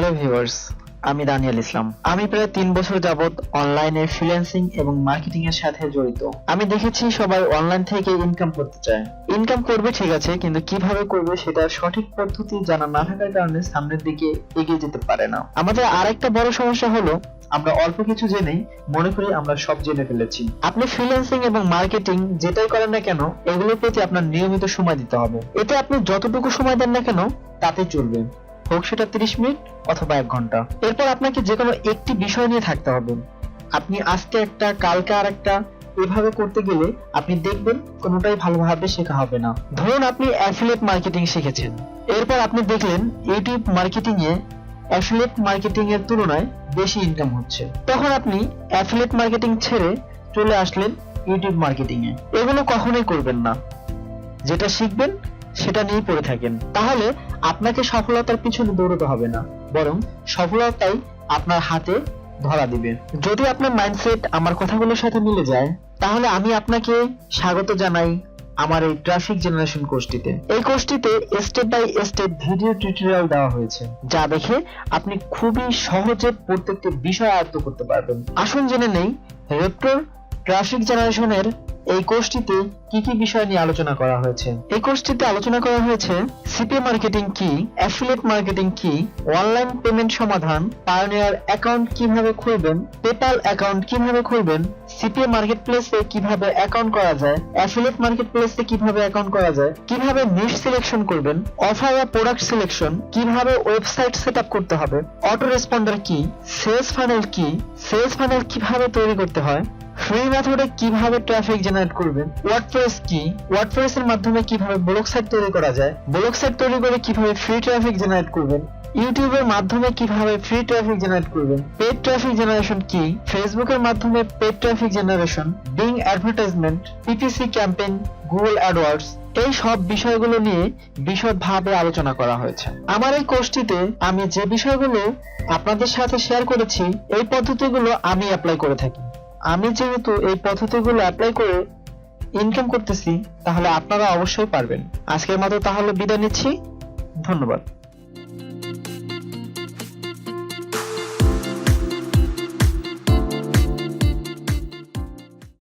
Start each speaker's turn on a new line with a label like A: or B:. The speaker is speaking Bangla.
A: হ্যালো ভিউয়ার্স, আমি দানিয়াল ইসলাম। আমি প্রায় তিন বছর যাবত অনলাইনে ফ্রিল্যান্সিং এবং মার্কেটিং এর সাথে জড়িত। আমি দেখেছি সবাই অনলাইন থেকে ইনকাম করতে চায়। ইনকাম করবে ঠিক আছে, কিন্তু কীভাবে করবে সেটা সঠিক পদ্ধতি জানা না থাকার কারণে সামনের দিকে এগিয়ে যেতে পারে না। আমাদের আরেকটা বড় সমস্যা হলো, আমরা অল্প কিছু জেনেই মনে করি আমরা সব জেনে ফেলেছি। আপনি ফ্রিল্যান্সিং এবং মার্কেটিং যেটাই করেন না কেন, এগুলোর প্রতি আপনার নিয়মিত সময় দিতে হবে। এতে আপনি যতটুকু সময় দেন না কেন, তাতে চলবে। হোক সেটা তিরিশ মিনিট অথবা এক ঘণ্টা। এরপর আপনাকে যে কোনো একটি বিষয় নিয়ে থাকতে হবে। আপনি আজকে একটা, কালকে আর একটা, এভাবে করতে গেলে আপনি দেখবেন কোনোটাই ভালোভাবে শেখা হবে না। ধরুন আপনি অ্যাফিলিয়েট মার্কেটিং শিখেছেন। এরপর আপনি দেখলেন ইউটিউব মার্কেটিং এ অ্যাফিলিয়েট মার্কেটিং এর তুলনায় বেশি ইনকাম হচ্ছে। তখন আপনি অ্যাফিলেট মার্কেটিং ছেড়ে চলে আসলেন ইউটিউব মার্কেটিং এ। এগুলো কখনোই করবেন না। যেটা শিখবেন সেটা নিয়েই পড়ে থাকেন। তাহলে আপনাকে সফলতার পিছনে দৌড়তে হবে না, বরং সফলতাই আপনার হাতে ধরা দিবে। যদি আপনার মাইন্ডসেট আমার কথাগুলোর সাথে মিলে যায়, তাহলে আমি আপনাকে স্বাগত জানাই আমার এই ট্রাফিক জেনারেশন কোর্সটিতে। এই কোর্সটিতে step by step video tutorial দেওয়া হয়েছে, যা দেখে আপনি খুবই সহজে প্রত্যেকটি বিষয় আয়ত্ত করতে পারবেন। আসুন জেনে নেই রেপ্টোর ট্রাফিক জেনারেশনের এই কোর্সটিতে কি কি বিষয় নিয়ে আলোচনা করা হয়েছে? এই কোর্সটিতে আলোচনা করা হয়েছে সিপি মার্কেটিং কি, অ্যাফিলিয়েট মার্কেটিং কি, অনলাইন পেমেন্ট সমাধান, পায়োনিয়ার অ্যাকাউন্ট কীভাবে খুলবেন পেপাল অ্যাকাউন্ট কীভাবে খুলবেন সিপিএ মার্কেট প্লেসে কীভাবে অ্যাকাউন্ট করা যায়, অ্যাফিলিয়েট মার্কেট প্লেসে কীভাবে অ্যাকাউন্ট করা যায়, কীভাবে নিশ সিলেকশন করবেন, অফার বা প্রোডাক্ট সিলেকশন, কীভাবে ওয়েবসাইট সেট করতে হবে অটো রেসপন্ডার কি, সেলস ফানেল কি, সেলস ফানেল কীভাবে তৈরি করতে হয় ফ্রি মেথডে কীভাবে ট্রাফিক জেনারেট করবেন? ওয়ার্ডপ্রেস কি? ওয়ার্ডপ্রেস এর মাধ্যমে কীভাবে ব্লগ সাইট তৈরি করা যায়? ব্লগ সাইট তৈরি করে কীভাবে ফ্রি ট্রাফিক জেনারেট করবেন? ইউটিউবের মাধ্যমে কীভাবে ফ্রি ট্রাফিক জেনারেট করবেন? পেড ট্রাফিক জেনারেশন কি? ফেসবুকের মাধ্যমে paid traffic generation Bing advertisement PPC campaign Google AdWords এই সব বিষয়গুলো নিয়ে বিশদভাবে আলোচনা করা হয়েছে। আমার এই কোর্সটিতে আমি যে বিষয়গুলো আপনাদের সাথে শেয়ার করেছি, এই পদ্ধতিগুলো আমি অ্যাপ্লাই করে থাকি। আমি যেহেতু এই পদ্ধতিগুলো অ্যাপ্লাই করে ইনকাম করতেছি, তাহলে আপনারা অবশ্যই পারবেন। আজকের মতো তাহলে বিদায় নিচ্ছি। ধন্যবাদ।